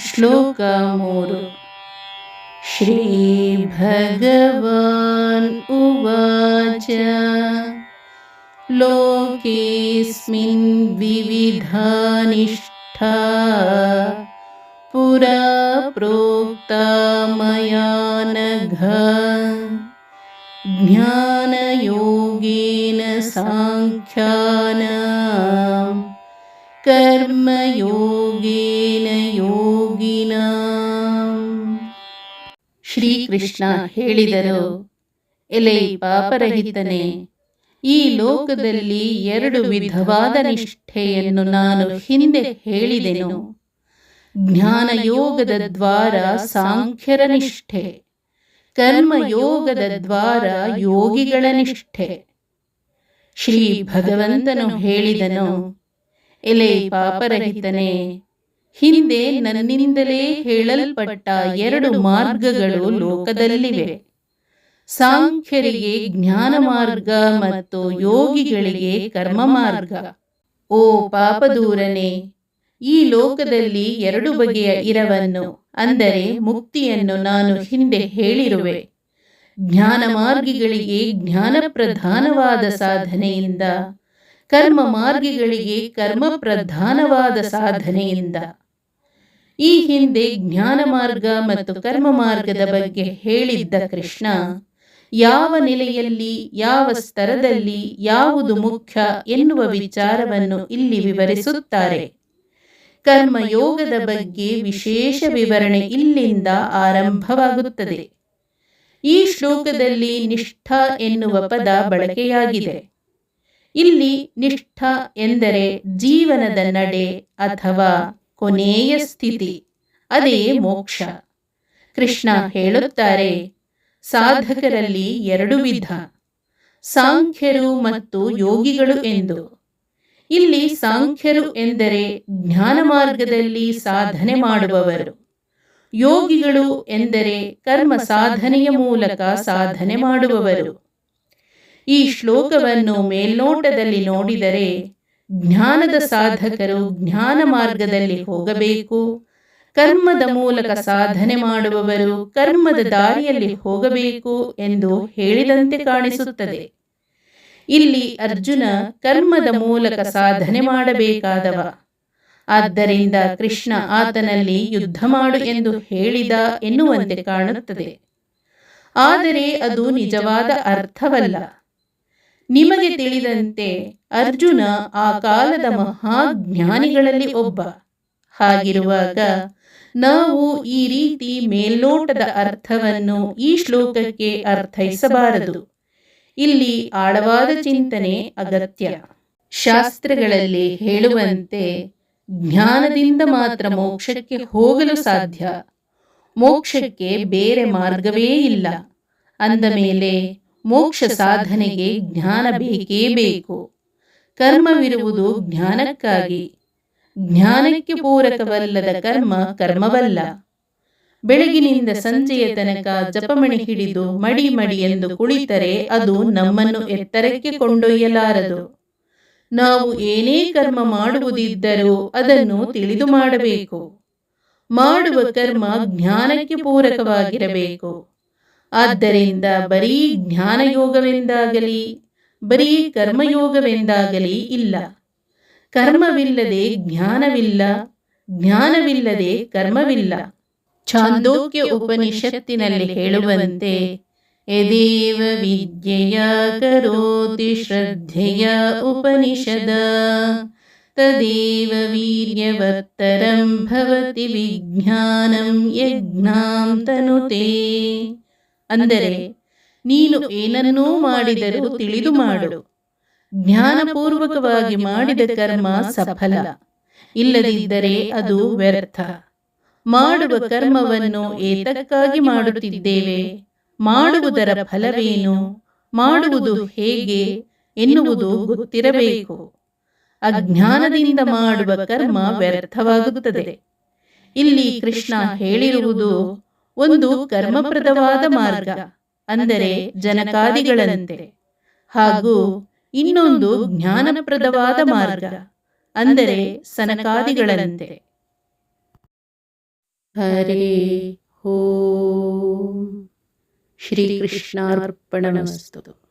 श्लोकमोरो श्रीभगवान् उवाच। लोकेऽस्मिन् विविधानिष्ठा। पुरा प्रोक्ता मया नघ। ज्ञानयोगेन साङ्ख्याना। कर्मयोग ಶ್ರೀಕೃಷ್ಣ ಹೇಳಿದರು. ಎಲೆ ಪಾಪರಹಿತನೆ, ಈ ಲೋಕದಲ್ಲಿ ಎರಡು ವಿಧವಾದ ನಿಷ್ಠೆಯನ್ನು ನಾನು ಹಿಂದೆ ಹೇಳಿದೆನು. ಜ್ಞಾನಯೋಗದ ದ್ವಾರ ಸಾಂಖ್ಯರ ನಿಷ್ಠೆ, ಕರ್ಮಯೋಗದ ದ್ವಾರ ಯೋಗಿಗಳ ನಿಷ್ಠೆ. ಶ್ರೀ ಭಗವಂತನು ಹೇಳಿದನು, ಎಲೆ ಪಾಪರಹಿತನೇ ಹಿಂದೆ ನನ್ನಿಂದಲೇ ಹೇಳಲ್ಪಟ್ಟ ಎರಡು ಮಾರ್ಗಗಳು ಲೋಕದಲ್ಲಿವೆ. ಸಾಂಖ್ಯರಿಗೆ ಜ್ಞಾನ ಮಾರ್ಗ ಮತ್ತು ಯೋಗಿಗಳಿಗೆ ಕರ್ಮ ಮಾರ್ಗ. ಓ ಪಾಪದೂರನೆ, ಈ ಲೋಕದಲ್ಲಿ ಎರಡು ಬಗೆಯ ಇರವನ್ನು, ಅಂದರೆ ಮುಕ್ತಿಯನ್ನು ನಾನು ಹಿಂದೆ ಹೇಳಿರುವೆ. ಜ್ಞಾನ ಮಾರ್ಗಿಗಳಿಗೆ ಜ್ಞಾನ ಪ್ರಧಾನವಾದ ಸಾಧನೆಯಿಂದ, ಕರ್ಮ ಮಾರ್ಗಿಗಳಿಗೆ ಕರ್ಮ ಪ್ರಧಾನವಾದ ಸಾಧನೆಯಿಂದ. ಈ ಹಿಂದೆ ಜ್ಞಾನ ಮಾರ್ಗ ಮತ್ತು ಕರ್ಮ ಮಾರ್ಗದ ಬಗ್ಗೆ ಹೇಳಿದ್ದ ಕೃಷ್ಣ, ಯಾವ ನೆಲೆಯಲ್ಲಿ, ಯಾವ ಸ್ತರದಲ್ಲಿ, ಯಾವುದು ಮುಖ್ಯ ಎನ್ನುವ ವಿಚಾರವನ್ನು ಇಲ್ಲಿ ವಿವರಿಸುತ್ತಾರೆ. ಕರ್ಮಯೋಗದ ಬಗ್ಗೆ ವಿಶೇಷ ವಿವರಣೆ ಇಲ್ಲಿಂದ ಆರಂಭವಾಗುತ್ತದೆ. ಈ ಶ್ಲೋಕದಲ್ಲಿ ನಿಷ್ಠ ಎನ್ನುವ ಪದ ಬಳಕೆಯಾಗಿದೆ. ಇಲ್ಲಿ ನಿಷ್ಠ ಎಂದರೆ ಜೀವನದ ನಡೆ ಅಥವಾ ಕೊನೆಯ ಸ್ಥಿತಿ, ಅದೇ ಮೋಕ್ಷ. ಕೃಷ್ಣ ಹೇಳುತ್ತಾರೆ, ಸಾಧಕರಲ್ಲಿ ಎರಡು ವಿಧ, ಸಾಂಖ್ಯರು ಮತ್ತು ಯೋಗಿಗಳು ಎಂದು. ಇಲ್ಲಿ ಸಾಂಖ್ಯರು ಎಂದರೆ ಜ್ಞಾನ ಮಾರ್ಗದಲ್ಲಿ ಸಾಧನೆ ಮಾಡುವವರು. ಯೋಗಿಗಳು ಎಂದರೆ ಕರ್ಮ ಸಾಧನೆಯ ಮೂಲಕ ಸಾಧನೆ ಮಾಡುವವರು. ಈ ಶ್ಲೋಕವನ್ನು ಮೇಲ್ನೋಟದಲ್ಲಿ ನೋಡಿದರೆ ಜ್ಞಾನದ ಸಾಧಕರು ಜ್ಞಾನ ಮಾರ್ಗದಲ್ಲಿ ಹೋಗಬೇಕು. ಕರ್ಮದ ಮೂಲಕ ಸಾಧನೆ ಮಾಡುವವರು ಕರ್ಮದ ದಾರಿಯಲ್ಲಿ ಹೋಗಬೇಕು ಎಂದು ಹೇಳಿದಂತೆ ಕಾಣಿಸುತ್ತದೆ. ಇಲ್ಲಿ ಅರ್ಜುನ ಕರ್ಮದ ಮೂಲಕ ಸಾಧನೆ ಮಾಡಬೇಕಾದವ. ಆದ್ದರಿಂದ ಕೃಷ್ಣ ಆತನಲ್ಲಿ ಯುದ್ಧ ಮಾಡು ಎಂದು ಹೇಳಿದ ಎನ್ನುವಂತೆ ಕಾಣುತ್ತದೆ. ಆದರೆ ಅದು ನಿಜವಾದ ಅರ್ಥವಲ್ಲ. ನಿಮಗೆ ತಿಳಿದಂತೆ ಅರ್ಜುನ ಆ ಕಾಲದ ಮಹಾಜ್ಞಾನಿಗಳಲ್ಲಿ ಒಬ್ಬ. ಹಾಗಿರುವಾಗ ನಾವು ಈ ರೀತಿ ಮೇಲ್ನೋಟದ ಅರ್ಥವನ್ನು ಈ ಶ್ಲೋಕಕ್ಕೆ ಅರ್ಥೈಸಬಾರದು. ಇಲ್ಲಿ ಆಳವಾದ ಚಿಂತನೆ ಅಗತ್ಯ. ಶಾಸ್ತ್ರಗಳಲ್ಲಿ ಹೇಳುವಂತೆ ಜ್ಞಾನದಿಂದ ಮಾತ್ರ ಮೋಕ್ಷಕ್ಕೆ ಹೋಗಲು ಸಾಧ್ಯ. ಮೋಕ್ಷಕ್ಕೆ ಬೇರೆ ಮಾರ್ಗವೇ ಇಲ್ಲ. ಅಂದ ಮೇಲೆ ಮೋಕ್ಷ ಸಾಧನೆಗೆ ಜ್ಞಾನ ಬೇಕೇ ಬೇಕು. ಕರ್ಮವಿರುವುದು ಜ್ಞಾನಕ್ಕಾಗಿ. ಜ್ಞಾನಕ್ಕೆ ಪೂರಕವಲ್ಲದ ಕರ್ಮ ಕರ್ಮವಲ್ಲ. ಬೆಳಗಿನಿಂದ ಸಂಜೆಯ ತನಕ ಜಪಮಣಿ ಹಿಡಿದು ಮಡಿ ಮಡಿ ಎಂದು ಕುಳಿತರೆ ಅದು ನಮ್ಮನ್ನು ಎತ್ತರಕ್ಕೆ ಕೊಂಡೊಯ್ಯಲಾರದು. ನಾವು ಏನೇ ಕರ್ಮ ಮಾಡುವುದಿದ್ದರೂ ಅದನ್ನು ತಿಳಿದು ಮಾಡಬೇಕು. ಮಾಡುವ ಕರ್ಮ ಜ್ಞಾನಕ್ಕೆ ಪೂರಕವಾಗಿರಬೇಕು. ಆದ್ದರಿಂದ ಬರೀ ಜ್ಞಾನಯೋಗವೆಂದಾಗಲಿ, ಬರೀ ಕರ್ಮಯೋಗವೆಂದಾಗಲಿ ಇಲ್ಲ. ಕರ್ಮವಿಲ್ಲದೆ ಜ್ಞಾನವಿಲ್ಲ, ಜ್ಞಾನವಿಲ್ಲದೆ ಕರ್ಮವಿಲ್ಲ. ಛಾಂದೋಕ್ಯ ಉಪನಿಷತ್ತಿನಲ್ಲಿ ಹೇಳುವಂತೆ, ಯದೇವ ವಿದ್ಯೆಯ ಕರೋತಿ ಶ್ರದ್ಧೆಯ ಉಪನಿಷದ, ತದೇವ ವೀರ್ಯವತ್ತರಂ ಭವತಿ ವಿಜ್ಞಾನಂ ಯಜ್ಞಾಂ ತನುತೆ. ಅಂದರೆ ನೀನು ಏನನ್ನೂ ಮಾಡಿದರೂ ತಿಳಿದು ಮಾಡು. ಜ್ಞಾನಪೂರ್ವಕವಾಗಿ ಮಾಡಿದ ಕರ್ಮ ಸಫಲ. ಇಲ್ಲದಿದ್ದರೆ ಅದು ವ್ಯರ್ಥ. ಮಾಡುವ ಕರ್ಮವನ್ನು ಏತಕ್ಕಾಗಿ ಮಾಡುತ್ತಿದ್ದೇವೆ. ಮಾಡುವುದರ ಫಲವೇನು? ಮಾಡುವುದು ಹೇಗೆ? ಎನ್ನುವುದು ಗೊತ್ತಿರಬೇಕು. ಅಜ್ಞಾನದಿಂದ ಮಾಡುವ ಕರ್ಮ ವ್ಯರ್ಥವಾಗುತ್ತದೆ. ಇಲ್ಲಿ ಕೃಷ್ಣ ಹೇಳಿರುವುದು ಒಂದು ಕರ್ಮಪ್ರದವಾದ ಮಾರ್ಗ ಅಂದರೆ ಜನಕಾದಿಗಳಂತೆ. ಹಾಗೂ ಇನ್ನೊಂದು ಜ್ಞಾನಪ್ರದವಾದ ಮಾರ್ಗ ಅಂದರೆ ಸನಕಾದಿಗಳಂತೆ. ಹರಿ ಓಂ. ಶ್ರೀಕೃಷ್ಣಾರ್ಪಣಮಸ್ತು